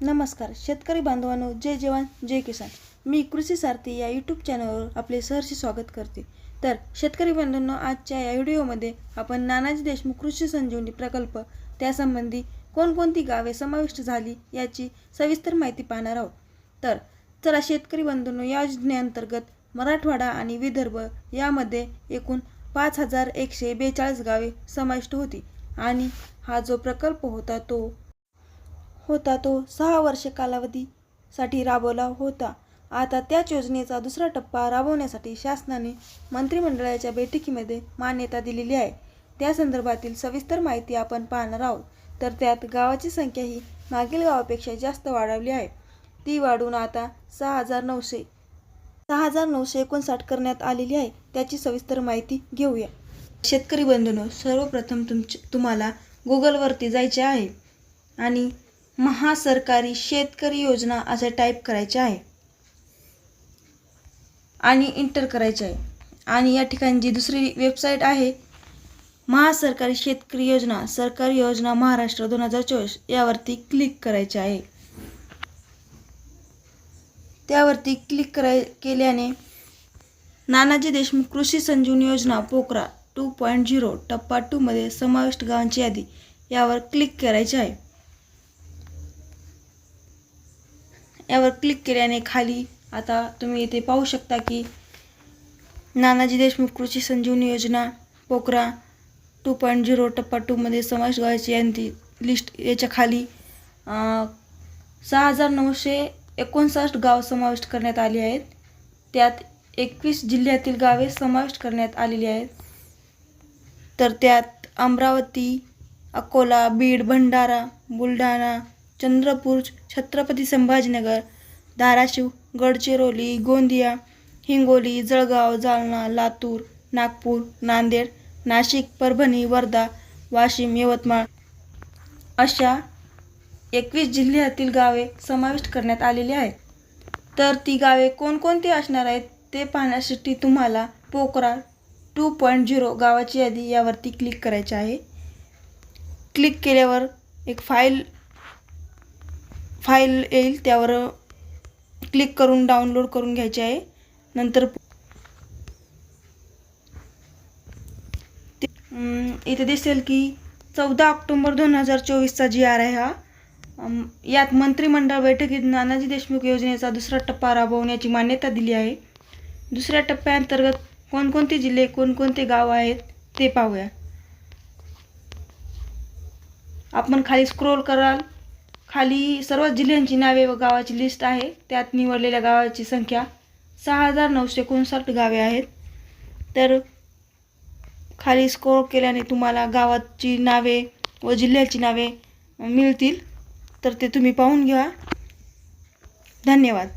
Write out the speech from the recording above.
नमस्कार शेतकरी बांधवांनो जय जवान जय किसान. मी कृषी सारथी या यूट्यूब चॅनलवर आपले सहर्षी स्वागत करते. तर शेतकरी बांधवांनो आजच्या या व्हिडिओमध्ये आपण नानाजी देशमुख कृषी संजीवनी प्रकल्प त्यासंबंधी कोणकोणती गावे समाविष्ट झाली याची सविस्तर माहिती पाहणार आहोत. तर चला शेतकरी बंधूंनो या योजनेअंतर्गत मराठवाडा आणि विदर्भ यामध्ये एकूण पाच हजार एकशे बेचाळीस गावे समाविष्ट होती. आणि हा जो प्रकल्प होता तो होता तो सहा वर्ष कालावधीसाठी राबवला होता. आता त्याच योजनेचा दुसरा टप्पा राबवण्यासाठी शासनाने मंत्रिमंडळाच्या बैठकीमध्ये मान्यता दिलेली आहे. त्या संदर्भातील सविस्तर माहिती आपण पाहणार आहोत. तर त्यात गावाची संख्या ही मागील गावापेक्षा जास्त वाढवली आहे. ती वाढून आता सहा हजार नऊशे सहा हजार नऊशे एकोणसाठ करण्यात आलेली आहे. त्याची सविस्तर माहिती घेऊया. शेतकरी बंधूंनो सर्वप्रथम तुमच तुम्हाला गुगलवरती जायचे आहे. आणि महासरकारी शेतकरी योजना असे टाईप करायचे आहे. आणि इंटर करायचे आहे. आणि या ठिकाणी जी दुसरी वेबसाईट आहे महासरकारी शेतकरी योजना सरकारी योजना महाराष्ट्र दोन हजार चोवीस यावरती क्लिक करायचे आहे. त्यावरती क्लिक कराय केल्याने नानाजी देशमुख कृषी संजीवनी योजना पोकरा टू पॉईंट झिरो टप्पा टूमध्ये समाविष्ट गावांची यादी यावर क्लिक करायचे आहे. यावर क्लिक केल्याने खाली आता तुम्ही इथे पाहू शकता की नानाजी देशमुख कृषी संजीवनी योजना पोकरा टू पॉईंट झिरो टप्पा टूमध्ये समावेश व्हायची यांची लिस्ट याच्या खाली सहा हजार नऊशे एकोणसाठ गाव समाविष्ट करण्यात आली आहेत. त्यात एकवीस जिल्ह्यातील गावे समाविष्ट करण्यात आलेली आहेत. तर त्यात अमरावती अकोला बीड भंडारा बुलढाणा चंद्रपूर छत्रपती संभाजीनगर धाराशिव गडचिरोली गोंदिया हिंगोली जळगाव जालना लातूर नागपूर नांदेड नाशिक परभणी वर्धा वाशिम यवतमाळ अशा एकवीस जिल्ह्यातील गावे समाविष्ट करण्यात आलेली आहेत. तर ती गावे कोणकोणती असणार आहेत ते पाहण्यासाठी तुम्हाला पोकरा टू पॉईंट झिरो गावाची यादी यावरती क्लिक करायची आहे. क्लिक केल्यावर एक फाईल फाईल येईल त्यावर क्लिक करून डाउनलोड करून घ्यायची आहे. नंतर ते- इथे दिसेल की चौदा ऑक्टोंबर दोन हजार चोवीसचा जी आर आहे हा. यात मंत्रिमंडळ बैठकीत नानाजी देशमुख योजनेचा दुसरा टप्पा राबवण्याची मान्यता दिली आहे. दुसऱ्या टप्प्याअंतर्गत कोणकोणते जिल्हे कोणकोणते गाव आहेत ते पाहूया. आपण खाली स्क्रोल कराल. खाली सर्व जिल्ह्यांची नावे व गावाची लिस्ट आहे. त्यात निवडलेल्या गावाची संख्या सहा हजार नऊशे एकोणसाठ गावे आहेत. तर खाली स्क्रोल केल्याने तुम्हाला गावाची नावे व जिल्ह्याची नावे मिळतील. तर ते तुम्ही पाहून घ्या. धन्यवाद.